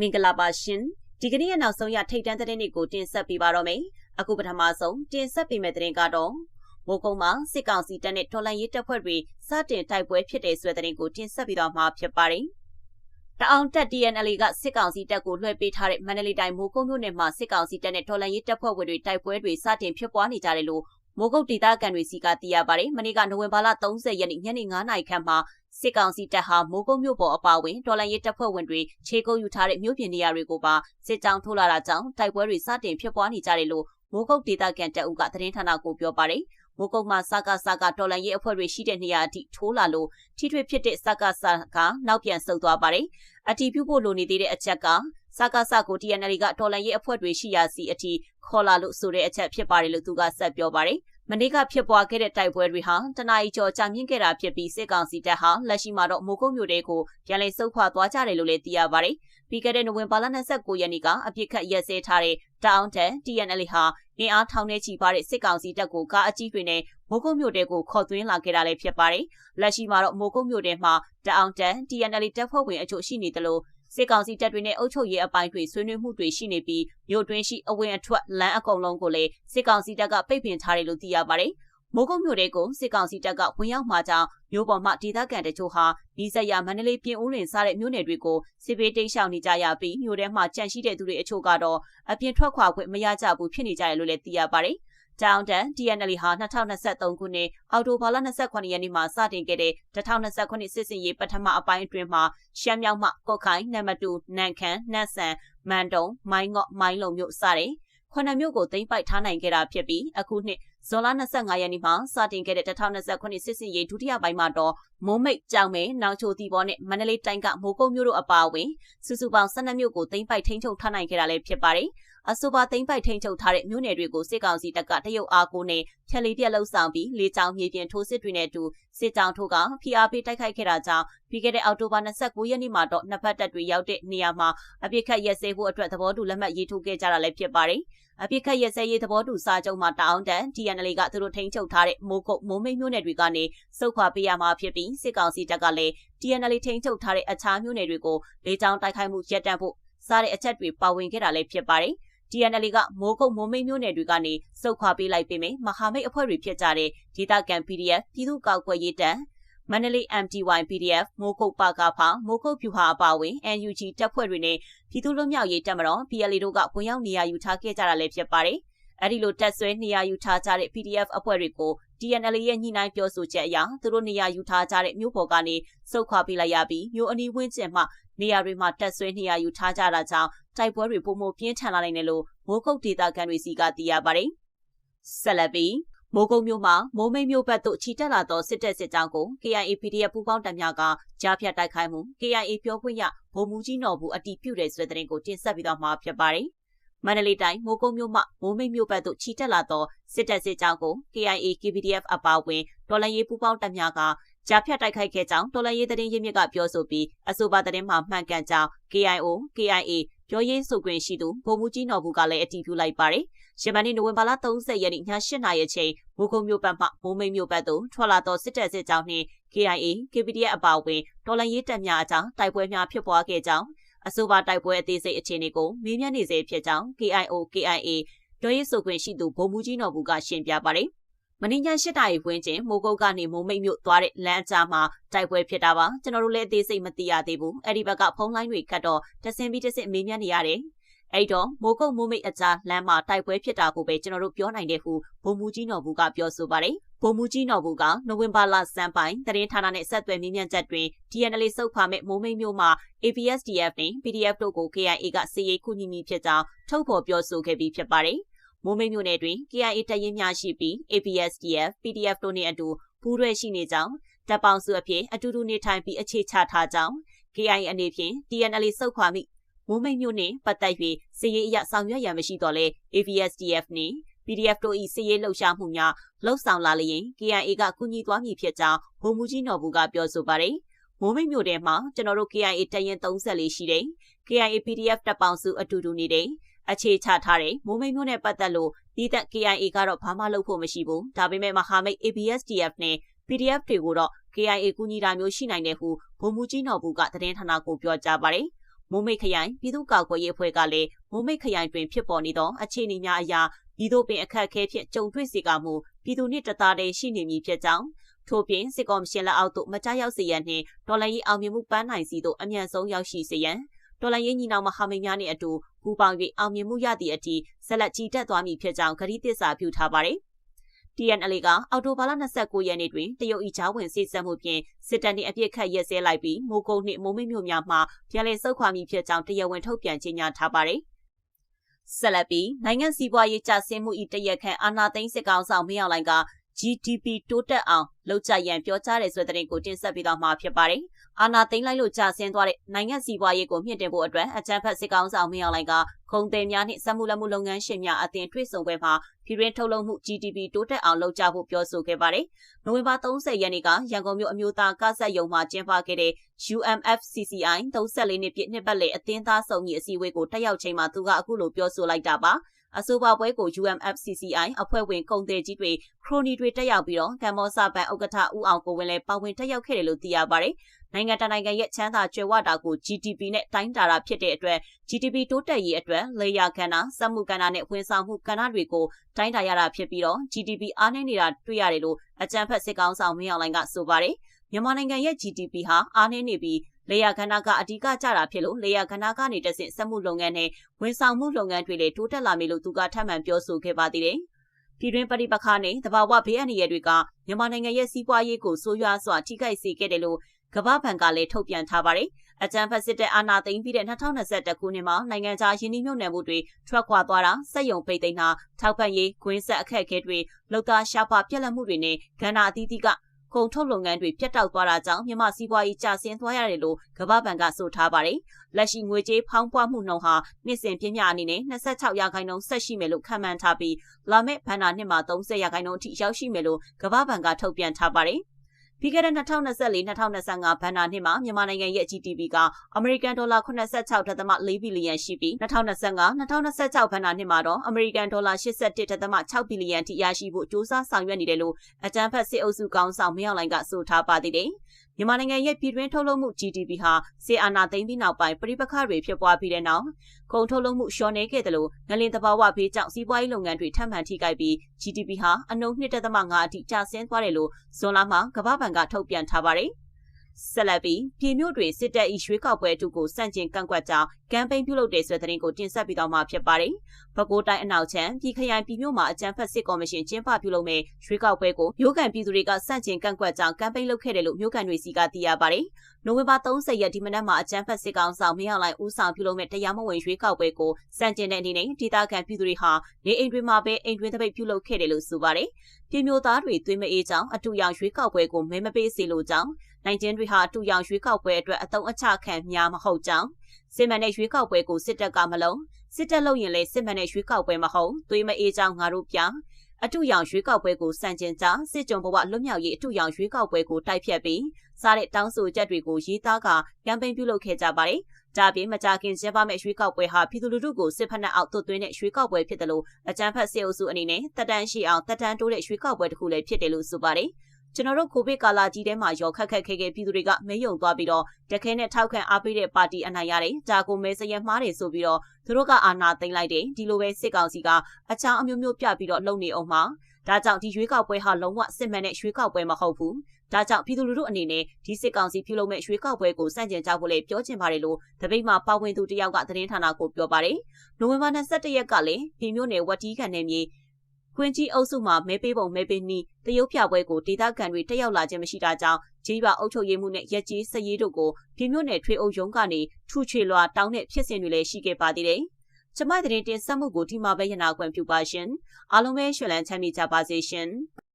မင်္ဂလာပါရှင်ဒီကနေ့ရဲ့နောက်ဆုံးရထိတ်တန်းသတင်းတွေကိုတင်ဆက်ပေးပါတော့မယ်အခုပထမဆုံးတင်ဆက်ပေးမယ့်သတင်းကတော့မိုးကုံမှာစစ်ကောင်စီတပ်နဲ့တော်လှန်ရေးတပ်ဖွဲ့တွေစတင်တိုက်ပွဲဖြစ်တဲ့ဆိုတဲ့သတင်းကိုတင်ဆက်ပေးတော့မှာဖြစ်ပါတယ်တအောင်တက် TNL ကစစ်ကောင်စီတပ်ကိုလွှဲပေးထားတဲ့မန္တလေးတိုင်းမိုးကုံမြို့နယ်မှာစစ်ကောင်စီတပ်နဲ့တော်လှန်ရေးတပ်ဖွဲ့ဝင်တွေတိုက်ပွဲတွေစတင်ဖြစ်ပွားနေကြတယ်လို့ မိုးကုတ်ဒေသခံတွေစီကသိရပါတယ်။မနေ့ကနိုဝင်ဘာလ30ရက်နေ့ညနေ9နာရီခန့်မှာစစ်ကောင်စီတပ်ဟာမိုးကုတ်မြို့ပေါ်အပါအဝင်တော်လိုင်းရဲတပ်ဖွဲ့ဝင်တွေခြေကုပ်ယူထားတဲ့မြို့ပြင်နေရာတွေကိုပါစစ်ကြောင်းထိုးလာတာကြောင့်တိုက်ပွဲတွေစတင်ဖြစ်ပွားနေကြတယ်လို့မိုးကုတ်ဒေသခံတပ်ဦးကသတင်းဌာနကိုပြောပါတယ်။မိုးကုတ်မှာစကားစကားတော်လိုင်းရဲအဖွဲ့တွေရှိတဲ့နေရာအထိထိုးလာလို့ထိထွေဖြစ်တဲ့စကားစကားနောက်ပြန်ဆုတ်သွားပါတယ်။အတီးပြုဖို့လိုနေသေးတဲ့အချက်ကစကားစကို TNL ကတော်လိုင်းရဲအဖွဲ့တွေရှိရာစီအထိခေါ်လာလို့ဆိုတဲ့အချက်ဖြစ်ပါတယ်လို့သူကဆက်ပြောပါတယ်။ မနေ့ကဖြစ်ပွားခဲ့တဲ့တိုက်ပွဲတွေဟာတနအီကျော်ကြာမြင့်ခဲ့တာဖြစ်ပြီးစစ်ကောင်စီတပ်ဟာလက်ရှိမှာတော့မိုးကုတ်မြို့တဲကိုပြန်လည်ဆုတ်ခွာသွားကြတယ်လို့လည်းသိရပါတယ်။ပြီးခဲ့တဲ့နိုဝင်ဘာလ29ရက်နေ့ကအပြစ်ခတ်ရက်စဲထားတဲ့တောင်တန် TNL ဟာအင်အားထောင်ထဲချီပါတဲ့စစ်ကောင်စီတပ်ကိုကားအကြီးတွေနဲ့မိုးကုတ်မြို့တဲကိုခေါ်သွင်းလာခဲ့တာလည်းဖြစ်ပါတယ်။လက်ရှိမှာတော့မိုးကုတ်မြို့တဲမှာတောင်တန် TNL တပ်ဖွဲ့ဝင်အချို့ရှိနေတယ်လို့ စစ်ကောင်စီတပ်တွေနဲ့အုပ်ချုပ်ရေးအပိုင်းတွေဆွေးနွေးမှုတွေရှိနေပြီးမြို့တွင်းရှိအဝင်အထွက်လမ်းအကုန်လုံးကိုလည်းစစ်ကောင်စီတပ်ကပိတ်ပင်ထားတယ်လို့သိရပါတယ်။မိုးကုတ်မြို့တဲကိုစစ်ကောင်စီတပ်ကဝင်ရောက်မှကြောင့်မြို့ပေါ်မှာဒေသခံတချို့ဟာဤဆက်ရမန္တလေးပြင်ဦးလင်စားတဲ့မြို့နယ်တွေကိုစစ်ဘေးတိတ်ရှောင်နေကြရပြီးမြို့ထဲမှာကြန့်ရှိတဲ့သူတွေအချို့ကတော့အပြင်ထွက်ခွာခွင့်မရကြဘူးဖြစ်နေကြတယ်လို့လည်းသိရပါတယ်။ တောင်တန် TNL ဟာ2023ခုနှစ်အောက်တိုဘာလ28ရက်နေ့မှာစတင်ခဲ့တဲ့2029စစ်စင်ရေးပထမအပိုင်းအတွင်းမှာရှမ်းမြောက်မှကော့ခိုင်နံပါတ်2နန်ခမ်းနတ်ဆန်မန်တုံမိုင်းငော့မိုင်းလုံမြို့စတဲ့ခုနှစ်မြို့ကိုသိမ်းပိုက်ထားနိုင်ခဲ့တာဖြစ်ပြီးအခုနှစ်ဇွန်လ25ရက်နေ့မှာစတင်ခဲ့တဲ့2029စစ်စင်ရေးဒုတိယပိုင်းမှာတော့မုံမိတ်ကြောင်မဲနောင်ချိုတီဘောနဲ့မန္တလေးတိုင်းကမိုးကုတ်မြို့တို့အပါအဝင်စုစုပေါင်း12မြို့ကိုသိမ်းပိုက်ထိန်းချုပ်ထားနိုင်ခဲ့တာလည်းဖြစ်ပါတယ်။ အဆိုပါသိမ်းပိုက်ထိန်းချုပ်ထားတဲ့မြို့နယ်တွေကိုစစ်ကောင်စီတပ်ကတရုတ်အားကိုနဲ့ဖြက်လေးပြက်လှုပ်ဆောင်ပြီးလေကြောင်းမြေပြင်ထိုးစစ်တွေနဲ့အတူစစ်ကြောင်းထိုးကဖိအားပေးတိုက်ခိုက်ခဲ့တာကြောင့်ပြီးခဲ့တဲ့အောက်တိုဘာ29ရက်နေ့မှာတော့နှစ်ဖက်တပ်တွေရောက်တဲ့နေရာမှာအပြစ်ခတ်ရက်စဲဖို့အတွက်သဘောတူလက်မှတ်ရေးထိုးခဲ့ကြတာလည်းဖြစ်ပါတယ်။အပြစ်ခတ်ရက်စဲရေးသဘောတူစာချုပ်မှာတောင်းတန် TNL ကသူတို့ထိန်းချုပ်ထားတဲ့မိုးကုတ်မိုးမိတ်မြို့နယ်တွေကနေစုခွာပေးရမှာဖြစ်ပြီးစစ်ကောင်စီတပ်ကလည်း TNL ထိန်းချုပ်ထားတဲ့အခြားမြို့နယ်တွေကိုလေကြောင်းတိုက်ခိုက်မှုရပ်တန့်ဖို့စားတဲ့အချက်တွေပါဝင်ခဲ့တာလည်းဖြစ်ပါတယ်။ TNL ကမိုးကုတ်မိုးမိတ်မြို့နယ်တွေကနေစုခွာပေးလိုက်ပေမဲ့မဟာမိတ်အဖွဲ့တွေဖြစ်ကြတဲ့ဒေသခံ PDF ပြည်သူ့ကောက်ွယ်ရေးတပ်မန္တလေး MTY PDF မိုးကုတ်ပါကဖာမိုးကုတ်ဖြူဟာအပါဝင် NUG တပ်ဖွဲ့တွေနဲ့ပြည်သူ့လွတ်မြောက်ရေးတပ်မတော် PLA တို့ကဝင်ရောက်နေရာယူထားခဲ့ကြတာလည်းဖြစ်ပါတယ်။အဲဒီလိုတက်ဆွဲနေရာယူထားကြတဲ့ PDF အဖွဲ့တွေကို TNL ရဲ့ညှိနှိုင်းပြောဆိုချက်အရသူတို့နေရာယူထားကြတဲ့မြို့ပေါ်ကနေစုခွာပေးလိုက်ရပြီးမြို့အနီးဝန်းကျင်မှာ နေရာတွေမှာတက်ဆွဲနေရာယူထားကြတာကြောင့်တိုက်ပွဲတွေပုံမပြင်းထန်လာနိုင်တယ်လို့မိုးကုတ်ဒေသခံတွေစီကသိရပါတယ်။ဆက်လက်ပြီးမိုးကုတ်မြို့မှာမိုးမိတ်မြို့ဘက်သို့ခြိတက်လာသောစစ်တပ်စစ်ကြောင်းကို KIA PDF ပူးပေါင်းတပ်များကကြားဖြတ်တိုက်ခိုက်မှု KIA ပြောခွင့်ရဗိုလ်မှူးကြီးနော်ဘူးအတီးပြုတ်တဲ့ဆိုတဲ့သတင်းကိုတင်ဆက်ပြီးတော့မှာဖြစ်ပါတယ်။မန္တလေးတိုင်းမိုးကုတ်မြို့မှမိုးမိတ်မြို့ဘက်သို့ခြိတက်လာသောစစ်တပ်စစ်ကြောင်းကို KIA KPDF အပါအဝင်တော်လှန်ရေးပူးပေါင်းတပ်များက ကြားဖြတ်တိုက်ခိုက်ခဲ့ကြောင်းတော်လှန်ရေးသတင်းရင်းမြစ်ကပြောဆိုပြီးအဆိုပါသတင်းမှာမှန်ကန်ကြောင်း KIO KIA ပြောရေးဆိုခွင့်ရှိသူဗိုလ်မှူးကြီးနော်ဘူးကလည်းအတည်ပြုလိုက်ပါတယ်။ရှမန်နေ့နိုဝင်ဘာလ30ရက်နေ့ည8:00နာရီအချိန်မိုးကုံမြို့ပတ်မှမိုးမိတ်မြို့ပတ်သို့ထွက်လာသောစစ်တပ်စစ်ကြောင်းနှင့် KIA KPDF အပါအဝင်တော်လှန်ရေးတပ်များအကြားတိုက်ပွဲများဖြစ်ပွားခဲ့ကြောင်းအဆိုပါတိုက်ပွဲအသေးစိတ်အခြေအနေကိုမေးမြန်းနေစေဖြစ်ကြောင်း KIO KIA ပြောရေးဆိုခွင့်ရှိသူဗိုလ်မှူးကြီးနော်ဘူးကရှင်းပြပါတယ်။ မင်းည၈တာရီဝင်းကျင်မိုးကုတ်ကနေမိုးမိတ်မြို့သွားတဲ့လမ်းအကြားမှာတိုက်ပွဲဖြစ်တာပါကျွန်တော်တို့လည်းအသေးစိတ်မသိရသေးဘူးအဲ့ဒီဘက်ကဖုန်းလိုင်းတွေခတ်တော့တဆင်ပြီးတဆင်မေးမြန်းနေရတယ်အဲ့တော့မိုးကုတ်မိုးမိတ်အကြားလမ်းမှာတိုက်ပွဲဖြစ်တာကိုပဲကျွန်တော်တို့ပြောနိုင်တယ်ဟုဗိုလ်မှူးကြီးနော်ဘူးကပြောဆိုပါတယ်ဗိုလ်မှူးကြီးနော်ဘူးကနိုဝင်ဘာလစံပိုင်းသတင်းဌာနနဲ့ဆက်သွယ်မေးမြန်းချက်တွင် TNL စုပ်ခွာမဲ့မိုးမိတ်မြို့မှာ APSDF နဲ့ PDF တို့ကို KIA ကစီရေးခုညမိဖြစ်ကြောင်းထုတ်ဖော်ပြောဆိုခဲ့ပြီးဖြစ်ပါတယ်။ မိုးမိတ်မြို့နယ်တွင် KIA တပ်ရင်းများရှိပြီး APSDF, PDF တို့နှင့်အတူပူးတွဲရှိနေကြောင်းတပ်ပေါင်းစုအဖြစ်အတူတူနေထိုင်ပြီးအခြေချထားကြောင်း KIA အနေဖြင့် TNL စုတ်ခွာမိမိုးမိတ်မြို့နှင့်ပတ်သက်၍စစ်ရေးအရဆောင်ရွက်ရန်မရှိတော့လဲ APSDF နှင့် PDF တို့၏စစ်ရေးလှုပ်ရှားမှုများလှုပ်ဆောင်လာလျင် KIA ကကူညီသွားမည်ဖြစ်ကြောင်းဗိုလ်မှူးကြီးနော်ဘူးကပြောဆိုပါတယ်။မိုးမိတ်မြို့ထဲမှာကျွန်တော်တို့ KIA တရင်34ရှိတယ်။ KIA PDF တပ်ပေါင်းစုအတူတူနေတယ် အခြေချထားတဲ့မိုးမိတ်မျိုးနဲ့ပတ်သက်လို့ဒီသက် KIA ကတော့ဘာမှလုပ်ဖို့မရှိဘူးဒါပေမဲ့မဟာမိတ် ABSDF နဲ့ PDF တွေကိုတော့ KIA ကူညီတာမျိုးရှိနိုင်တယ်ဟုဗိုလ်မှူးကြီးနော်ဘူးကသတင်းဌာနကိုပြောကြားပါတယ်မိုးမိတ်ခရိုင်ပြည်သူ့ကာကွယ်ရေးအဖွဲ့ကလည်းမိုးမိတ်ခရိုင်တွင်ဖြစ်ပေါ်နေသောအခြေအနေများအရာပြည်သူပင်အခက်အခဲဖြင့်ကြုံတွေ့စေကမူပြည်သူနှင့်တသားတည်းရှိနေမည်ဖြစ်ကြောင်းထို့ပြင်စစ်ကော်မရှင်လက်အောက်သို့မကြားရောက်စေရန်နှင့်ဒေါ်လာရေးအောင်မြင်မှုပန်းနိုင်စီသို့အမြန်ဆုံးရောက်ရှိစေရန် ဒေါ်လာရေးညီနောင်မဟာမိတ်များနှင့်အတူပူးပေါင်း၍အောင်မြင်မှုရသည့်အထိဆက်လက်ကြီးတက်သွားမည်ဖြစ်ကြောင်းကတိသစ္စာပြုထားပါတယ်။ TNL ကအော်တိုဘာလ29ရက်နေ့တွင်တရုတ်ဤချောင်းဝင်စစ်ဆက်မှုဖြင့်စစ်တပ်နှင့်အပြစ်ခတ်ရက်စဲလိုက်ပြီးမိုးကုတ်နှင့်မိုးမိတ်မြို့များမှပြန်လည်ဆုတ်ခွာမည်ဖြစ်ကြောင်းတရားဝင်ထုတ်ပြန်ကြေညာထားပါတယ်။ဆက်လက်ပြီးနိုင်ငံစီးပွားရေးကျဆင်းမှု၏တရက်ခန့်အာဏာသိမ်းစစ်ကောင်ဆောင်မင်းအောင်လှိုင်က GDP တိုးတက်အောင်လှုပ်ကြရန်ပြောကြားတဲ့ဆိုတဲ့သတင်းကိုတင်ဆက်ပေးတော့မှာဖြစ်ပါတယ်။ အာနာသိမ်းလိုက်လို့ကြာဆင်းသွားတဲ့နိုင်ငံစီးပွားရေးကိုမြင့်တင်ဖို့အတွက်အကြံဖတ်စစ်ကောင်ဆောင်မင်းအောင်လှိုင်ကခုံသည်များနှင့်စက်မှုလက်မှုလုပ်ငန်းရှင်များအသင်းတွေ့ဆုံပွဲမှာပြည်တွင်းထုတ်လုပ်မှု GDP တိုးတက်အောင်လုပ်ကြဖို့ပြောဆိုခဲ့ပါတယ်။နိုဝင်ဘာ30ရက်နေ့ကရန်ကုန်မြို့အမျိုးသားကားဆက်ရုံမှာကျင်းပခဲ့တဲ့ UMFCCI 34နှစ်ပြည့်နှစ်ပတ်လည်အသင်းသားဆောင်ကြီးအစည်းအဝေးကိုတက်ရောက်ချိန်မှာသူကအခုလိုပြောဆိုလိုက်တာပါ။ အဆိုပါပွဲကို UMFCCI အဖွဲ့ဝင်ကုန်သည်ကြီးတွေခရိုနီတွေတက်ရောက်ပြီးတော့ကမ္ဘောဇဘန်ဥက္ကဋ္ဌဦးအောင်ကိုဝင်းလည်းပါဝင်တက်ရောက်ခဲ့တယ်လို့သိရပါတယ်။နိုင်ငံတကာနိုင်ငံရဲ့ချမ်းသာကြွယ်ဝတာကို GDP နဲ့တိုင်းတာတာဖြစ်တဲ့အတွက် GDP တိုးတက်ရေးအတွက်လေယာကဏ္ဍ၊စက်မှုကဏ္ဍနဲ့ဝန်ဆောင်မှုကဏ္ဍတွေကိုတိုင်းတာရတာဖြစ်ပြီးတော့ GDP အားနည်းနေတာတွေ့ရတယ်လို့အကြံဖက်စစ်ကောင်ဆောင်မင်းအောင်လှိုင်ကဆိုပါတယ်။မြန်မာနိုင်ငံရဲ့ GDP ဟာအားနည်းနေပြီး လေယာကဏ္ဍကအဓိကကျတာဖြစ်လို့လေယာကဏ္ဍကနေတဆင့်စက်မှုလုပ်ငန်းနဲ့ဝန်ဆောင်မှုလုပ်ငန်းတွေလည်းတိုးတက်လာမယ်လို့သူကထပ်မံပြောဆိုခဲ့ပါသေးတယ်။ပြည်တွင်းပဋိပက္ခနဲ့တဘာဝဘေးအန္တရာယ်တွေကမြန်မာနိုင်ငံရဲ့စီးပွားရေးကိုဆိုးရွားစွာထိခိုက်စေခဲ့တယ်လို့ကမ္ဘာ့ဘဏ်ကလည်းထုတ်ပြန်ထားပါတယ်။အကြံဖက်စစ်တဲ့အာဏာသိမ်းပြီးတဲ့2021ခုနှစ်မှာနိုင်ငံခြားယင်းနှိမ့်မြုပ်နှံမှုတွေထွက်ခွာသွားတာစက်ယုံပိတ်သိမ်းတာထောက်ပံ့ရေး၊ဂွင်းဆက်အခက်အခဲတွေလောက်သားရှားပါပြက်လက်မှုတွေနဲ့ကဏ္ဍအသီးသီးက ကုန်ထုတ်လုပ်ငန်းတွေပြတ်တောက်သွားတာကြောင့်မြန်မာစီးပွားရေးကျဆင်းသွားရတယ်လို့ကမ္ဘာ့ဘဏ်ကဆိုထားပါတယ်။လက်ရှိငွေကြေးဖောင်းပွားမှုနှုန်းဟာနှစ်စဉ်ပြင်းပြအနေနဲ့26ရာခိုင်နှုန်းဆက်ရှိမယ်လို့ခန့်မှန်းထားပြီးလာမယ့်ဘဏ္ဍာနှစ်မှာ30ရာခိုင်နှုန်းအထိရောက်ရှိမယ်လို့ကမ္ဘာ့ဘဏ်ကထုတ်ပြန်ထားပါတယ်။ ပြီးခဲ့တဲ့2024-2025ဘဏ္ဍာနှစ်မှာမြန်မာနိုင်ငံရဲ့ GDP ကအမေရိကန်ဒေါ်လာ86.4ဘီလီယံရှိပြီး2025-2026ဘဏ္ဍာနှစ်မှာတော့အမေရိကန်ဒေါ်လာ81.6ဘီလီယံထိရရှိဖို့စ조사ဆောင်ရွက်နေတယ်လို့အကြံဖက်စစ်အုပ်စုကောင်ဆောင်မင်းအောင်လှိုင်ကဆိုထားပါသေးတယ်။ မြန်မာနိုင်ငံရဲ့ပြည်တွင်းထုတ်လုပ်မှု GDP ဟာစေအာနာသိမ်းပြီးနောက်ပိုင်းပြည်ပခါတွေဖြစ်ပွားပြီးတဲ့နောက်ကုန်ထုတ်လုပ်မှုလျှော့နေခဲ့တယ်လို့ငလင်တဘာဝဘေးကြောင့်စီးပွားရေးလုပ်ငန်းတွေထပ်မံထိခိုက်ပြီး GDP ဟာအနှုန်း2.5အထိကျဆင်းသွားတယ်လို့ဇွန်လမှာကမ္ဘာ့ဘဏ်ကထုတ်ပြန်ထားပါတယ်။ ဆက်လက်ပြီးပြည်မြို့တွင်စစ်တပ်၏ရွေးကောက်ပွဲအတူကိုစန့်ကျင်ကန့်ကွက်ကြောင်းကမ်ပိန်းပြုလုပ်တဲ့ဆိုတဲ့သတင်းကိုတင်ဆက်ပြီးတော့မှာဖြစ်ပါတယ်။ပဲခူးတိုင်းအနောက်ချမ်းပြည်ခရိုင်ပြည်မြို့မှာအကြံဖက်စစ်ကော်မရှင်ကျင်းပပြုလုပ်မဲ့ရွေးကောက်ပွဲကိုမြို့ကန်ပြည်သူတွေကစန့်ကျင်ကန့်ကွက်ကြောင်းကမ်ပိန်းလုပ်ခဲ့တယ်လို့မြို့ကန်တွေစီကသိရပါတယ်။နိုဝင်ဘာ30ရက်ဒီမနက်မှာအကြံဖက်စစ်ကောင်ဆောင်မင်းအောင်လှိုင်ဦးဆောင်ပြုလုပ်မဲ့တရားမဝင်ရွေးကောက်ပွဲကိုစန့်ကျင်တဲ့အနေနဲ့ဒေသခံပြည်သူတွေဟာနေအိမ်တွေမှာပဲအိမ်တွင်းတပိတ်ပြုလုပ်ခဲ့တယ်လို့ဆိုပါတယ်။ပြည်မြို့သားတွေသွေးမအေးကြောင်းအတူရောင်ရွေးကောက်ပွဲကိုမဲမပေးစေလိုကြောင်း နိုင်ကျင်းတွေဟာအတူရောင်ရွေးကောက်ပွဲအတွက်အတုံးအချခံများမဟုတ်ကြောင်းစစ်မှန်တဲ့ရွေးကောက်ပွဲကိုစစ်တပ်ကမလုံးစစ်တပ်လုပ်ရင်လည်းစစ်မှန်တဲ့ရွေးကောက်ပွဲမဟုတ်သွေးမအေးကြောင်းငါတို့ပြအတူရောင်ရွေးကောက်ပွဲကိုစန့်ကျင်ကြစစ်ကြုံဘဝလွတ်မြောက်ရေးအတူရောင်ရွေးကောက်ပွဲကိုတိုက်ဖြတ်ပြီးစားတဲ့တောင်းဆိုချက်တွေကိုရေးသားကကမ်ပိန်းပြုလုပ်ခဲ့ကြပါတယ်။ဒါပြင်မကြခင်ကျင်းပမဲ့ရွေးကောက်ပွဲဟာပြည်သူလူထုကိုစစ်ဖက်နှက်အောက်သွတ်သွင်းတဲ့ရွေးကောက်ပွဲဖြစ်တယ်လို့အကြံဖတ်စစ်အုပ်စုအနေနဲ့တက်တန်းရှိအောင်တက်တန်းတိုးတဲ့ရွေးကောက်ပွဲတစ်ခုလည်းဖြစ်တယ်လို့ဆိုပါတယ်။ ကျွန်တော်တို့ကိုဗစ်ကာလကြီးထဲမှာရောခက်ခက်ခဲခဲပြည်သူတွေကမဲယုံသွားပြီးတော့တခဲနဲ့ထောက်ခံအားပေးတဲ့ပါတီအနိုင်ရတယ်။ဒါကိုမဲစရဲမှားတယ်ဆိုပြီးတော့သူတို့ကအာဏာသိမ်းလိုက်တယ်။ဒီလိုပဲစစ်ကောင်စီကအချောင်းအမျိုးမျိုးပြပြီးတော့လုံနေအောင်မှာ။ဒါကြောင့်ဒီရွေးကောက်ပွဲဟာလုံးဝစစ်မှန်တဲ့ရွေးကောက်ပွဲမဟုတ်ဘူး။ဒါကြောင့်ပြည်သူလူထုအနေနဲ့ဒီစစ်ကောင်စီပြုလုပ်မဲ့ရွေးကောက်ပွဲကိုစန့်ကျင်ကြဖို့လည်းပြောချင်ပါတယ်လို့တပိတ်မှာပါဝင်သူတယောက်ကသတင်းဌာနကိုပြောပါတယ်။နိုဝင်ဘာ22ရက်ကလည်းပြည်မျိုးနယ်ဝတ်တီးခံနေမြေ ခွင်းကြီးအုပ်စုမှာမဲပေးပုံမဲပေးနီးတရုတ်ဖြပွဲကိုဒေသခံတွေတက်ရောက်လာခြင်းမရှိတာကြောင့်ဂျီးပါအုပ်ချုပ်ရေးမှုနဲ့ရက်ကြီးစည်ရေးတို့ကိုပြည်မြို့နယ်ထွေအုပ်ရုံးကနေထူချွေလွာတောင်းတဲ့ဖြစ်စဉ်တွေလည်းရှိခဲ့ပါသေးတယ်။ကျမတဲ့တင်ဆက်မှုကိုဒီမှာပဲရနာခွင့်ပြုပါရှင်။အားလုံးပဲရွှေလန်းချမ်းမြေကြပါစေရှင်။